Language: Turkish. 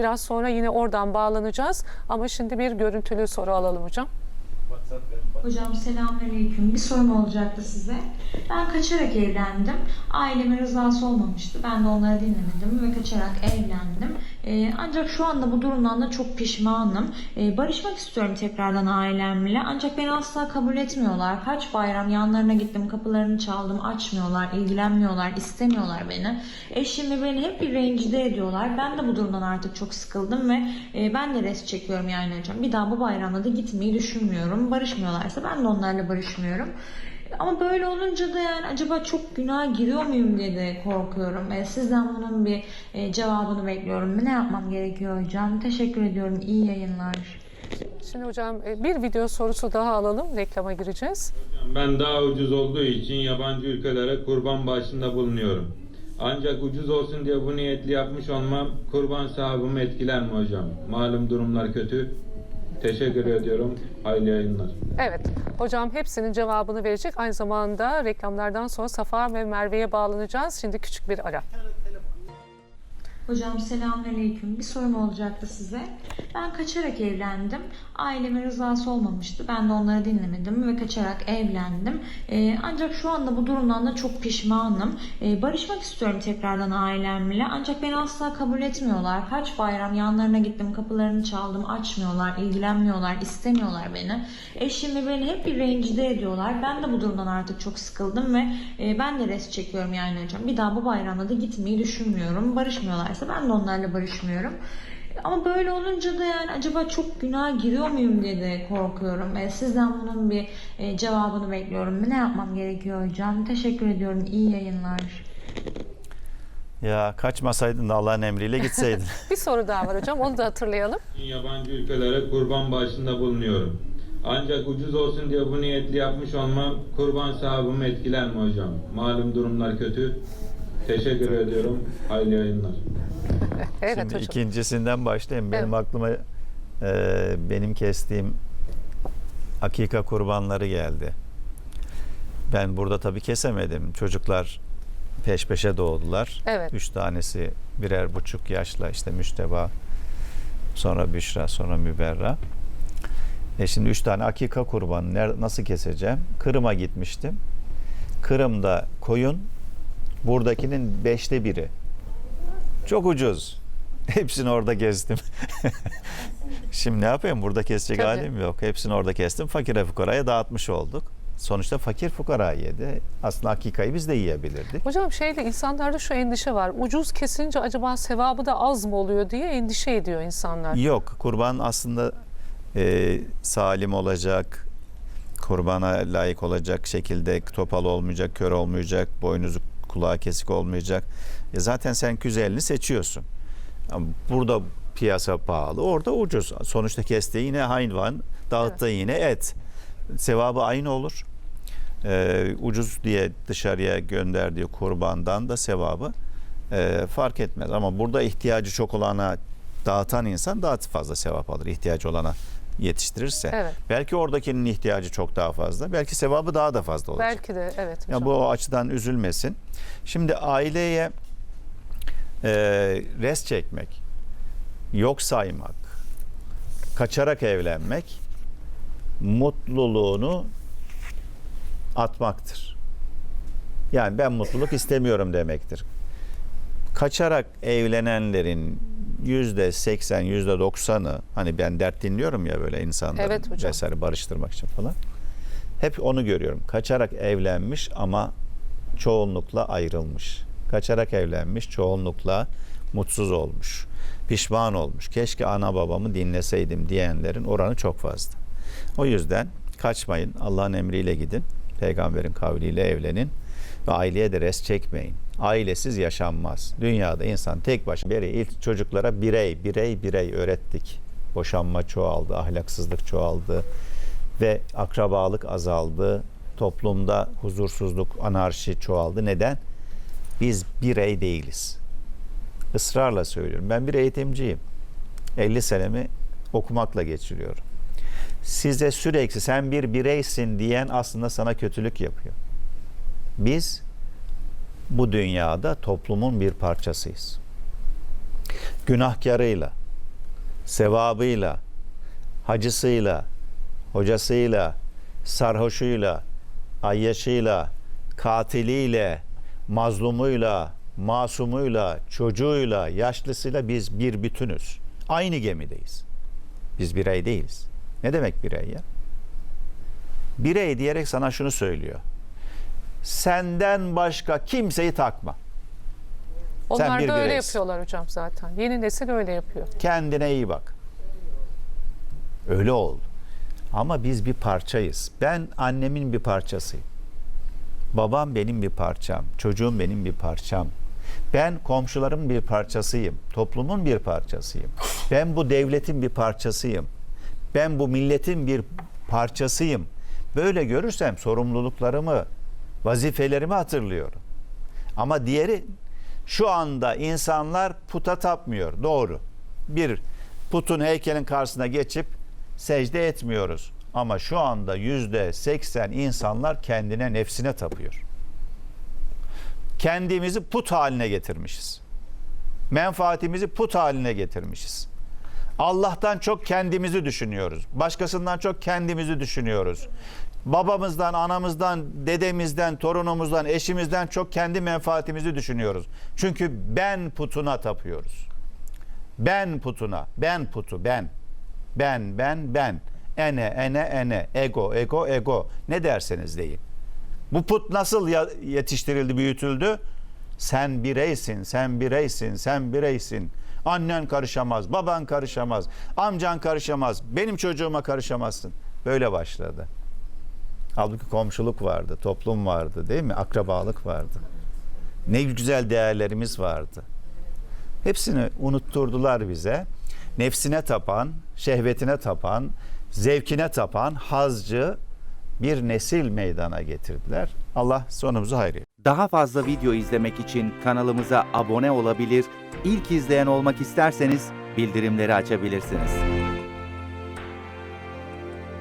Biraz sonra yine oradan bağlanacağız. Ama şimdi bir görüntülü soru alalım hocam. Hocam selamünaleyküm. Bir sorum olacaktı size. Ben kaçarak evlendim. Ailemin rızası olmamıştı. Ben de onları dinlemedim ve kaçarak evlendim. Ee, ancak şu anda bu durumdan da çok pişmanım. Ee, barışmak istiyorum tekrardan ailemle. Ancak beni asla kabul etmiyorlar. Kaç bayram yanlarına gittim, kapılarını çaldım, açmıyorlar, ilgilenmiyorlar, istemiyorlar beni. Eşim ve beni hep bir rencide ediyorlar. Ben de bu durumdan artık çok sıkıldım ve e, ben de res çekiyorum yani hocam. Bir daha bu bayramda da gitmeyi düşünmüyorum. Barışmıyorlarsa ben de onlarla barışmıyorum. Ama böyle olunca da yani acaba çok günah giriyor muyum diye de korkuyorum. E, sizden bunun bir e, cevabını bekliyorum. Ne yapmam gerekiyor hocam? Teşekkür ediyorum. İyi yayınlar. Şimdi hocam e, bir video sorusu daha alalım. Reklama gireceğiz. Ben daha ucuz olduğu için yabancı ülkelere kurban bağışında bulunuyorum. Ancak ucuz olsun diye bu niyetli yapmış olmam kurban sahibi etkiler mi hocam? Malum durumlar kötü. Teşekkür ediyorum. Hayırlı yayınlar. Evet, hocam hepsinin cevabını verecek. Aynı zamanda reklamlardan sonra Safa ve Merve'ye bağlanacağız. Şimdi küçük bir ara. Hocam selamünaleyküm. Bir sorum olacaktı size. Ben kaçarak evlendim. Ailemin rızası olmamıştı. Ben de onları dinlemedim ve kaçarak evlendim. Ee, ancak şu anda bu durumdan da çok pişmanım. Ee, barışmak istiyorum tekrardan ailemle. Ancak beni asla kabul etmiyorlar. Kaç bayram yanlarına gittim, kapılarını çaldım, açmıyorlar, ilgilenmiyorlar, istemiyorlar beni. Eşim ve beni hep bir rencide ediyorlar. Ben de bu durumdan artık çok sıkıldım ve e, ben de res çekiyorum yani hocam. Bir daha bu bayramda da gitmeyi düşünmüyorum. Barışmıyorlarsa ben de onlarla barışmıyorum. Ama böyle olunca da yani acaba çok günah giriyor muyum diye de korkuyorum. E, sizden bunun bir e, cevabını bekliyorum. Ne yapmam gerekiyor hocam? Teşekkür ediyorum. İyi yayınlar. Ya kaçmasaydın da Allah'ın emriyle gitseydin. Bir soru daha var hocam, onu da hatırlayalım. Yabancı ülkelere kurban bağışında bulunuyorum. Ancak ucuz olsun diye bu niyetli yapmış olmam kurban sahibi etkiler mi hocam? Malum durumlar kötü. Teşekkür ediyorum. Hayırlı yayınlar. Evet Şimdi hocam. ikincisinden başlayayım. Benim Evet. aklıma e, benim kestiğim akika kurbanları geldi. Ben burada tabii kesemedim. Çocuklar peş peşe doğdular. Evet. Üç tanesi birer buçuk yaşla işte Müşteba, sonra Büşra, sonra Müberra. E şimdi üç tane akika kurbanı nasıl keseceğim? Kırım'a gitmiştim. Kırım'da koyun buradakinin beşte biri. Çok ucuz. Hepsini orada kestim. Şimdi ne yapayım? Burada kesecek Tabii. halim yok. Hepsini orada kestim. Fakire fukaraya dağıtmış olduk. Sonuçta fakir fukara yedi. Aslında hakikayı biz de yiyebilirdik. Hocam şeyle insanlarda şu endişe var. Ucuz kesince acaba sevabı da az mı oluyor diye endişe ediyor insanlar. Yok. Kurban aslında e, salim olacak, kurbana layık olacak şekilde topal olmayacak, kör olmayacak, boynuzu kulağı kesik olmayacak. E zaten sen güzelini seçiyorsun. Burada piyasa pahalı, orada ucuz. Sonuçta kestiği yine hayvan, dağıttığı yine et. Sevabı aynı olur. E, ucuz diye dışarıya gönderdiği kurbandan da sevabı e, fark etmez. Ama burada ihtiyacı çok olana dağıtan insan daha fazla sevap alır ihtiyacı olana yetiştirirse. Evet. Belki oradakinin ihtiyacı çok daha fazla. Belki sevabı daha da fazla olacak. Belki de evet. Ya bu o açıdan üzülmesin. Şimdi aileye e, res çekmek, yok saymak, kaçarak evlenmek mutluluğunu atmaktır. Yani ben mutluluk istemiyorum demektir. Kaçarak evlenenlerin yüzde seksen, yüzde doksanı hani ben dert dinliyorum ya böyle insanları Evet hocam. vesaire barıştırmak için falan. Hep onu görüyorum. Kaçarak evlenmiş ama çoğunlukla ayrılmış. Kaçarak evlenmiş, çoğunlukla mutsuz olmuş. Pişman olmuş. Keşke ana babamı dinleseydim diyenlerin oranı çok fazla. O yüzden kaçmayın. Allah'ın emriyle gidin. Peygamberin kavliyle evlenin. Ve aileye de res çekmeyin. Ailesiz yaşanmaz. Dünyada insan tek başına beri ilk çocuklara birey, birey, birey öğrettik. Boşanma çoğaldı, ahlaksızlık çoğaldı ve akrabalık azaldı. Toplumda huzursuzluk, anarşi çoğaldı. Neden? Biz birey değiliz. Israrla söylüyorum. Ben bir eğitimciyim. 50 senemi okumakla geçiriyorum. Size sürekli sen bir bireysin diyen aslında sana kötülük yapıyor. Biz bu dünyada toplumun bir parçasıyız. Günahkarıyla, sevabıyla, hacısıyla, hocasıyla, sarhoşuyla, ayyaşıyla, katiliyle, mazlumuyla, masumuyla, çocuğuyla, yaşlısıyla biz bir bütünüz. Aynı gemideyiz. Biz birey değiliz. Ne demek birey ya? Birey diyerek sana şunu söylüyor. Senden başka kimseyi takma. Onlar bir da öyle bireysin. yapıyorlar hocam zaten. Yeni nesil öyle yapıyor. Kendine iyi bak. Öyle ol. Ama biz bir parçayız. Ben annemin bir parçasıyım. Babam benim bir parçam. Çocuğum benim bir parçam. Ben komşuların bir parçasıyım. Toplumun bir parçasıyım. Ben bu devletin bir parçasıyım. Ben bu milletin bir parçasıyım. Böyle görürsem sorumluluklarımı, vazifelerimi hatırlıyorum. Ama diğeri şu anda insanlar puta tapmıyor. Doğru. Bir putun heykelin karşısına geçip secde etmiyoruz. Ama şu anda yüzde seksen insanlar kendine nefsine tapıyor. Kendimizi put haline getirmişiz. Menfaatimizi put haline getirmişiz. Allah'tan çok kendimizi düşünüyoruz. Başkasından çok kendimizi düşünüyoruz. Babamızdan, anamızdan, dedemizden, torunumuzdan, eşimizden çok kendi menfaatimizi düşünüyoruz. Çünkü ben putuna tapıyoruz. Ben putuna, ben putu, ben. Ben, ben, ben. Ene, ene, ene. Ego, ego, ego. Ne derseniz deyin. Bu put nasıl yetiştirildi, büyütüldü? Sen bireysin, sen bireysin, sen bireysin. Annen karışamaz, baban karışamaz, amcan karışamaz, benim çocuğuma karışamazsın. Böyle başladı. Halbuki komşuluk vardı, toplum vardı değil mi? Akrabalık vardı. Ne güzel değerlerimiz vardı. Hepsini unutturdular bize. Nefsine tapan, şehvetine tapan, zevkine tapan hazcı bir nesil meydana getirdiler. Allah sonumuzu hayır. Daha fazla video izlemek için kanalımıza abone olabilir, ilk izleyen olmak isterseniz bildirimleri açabilirsiniz.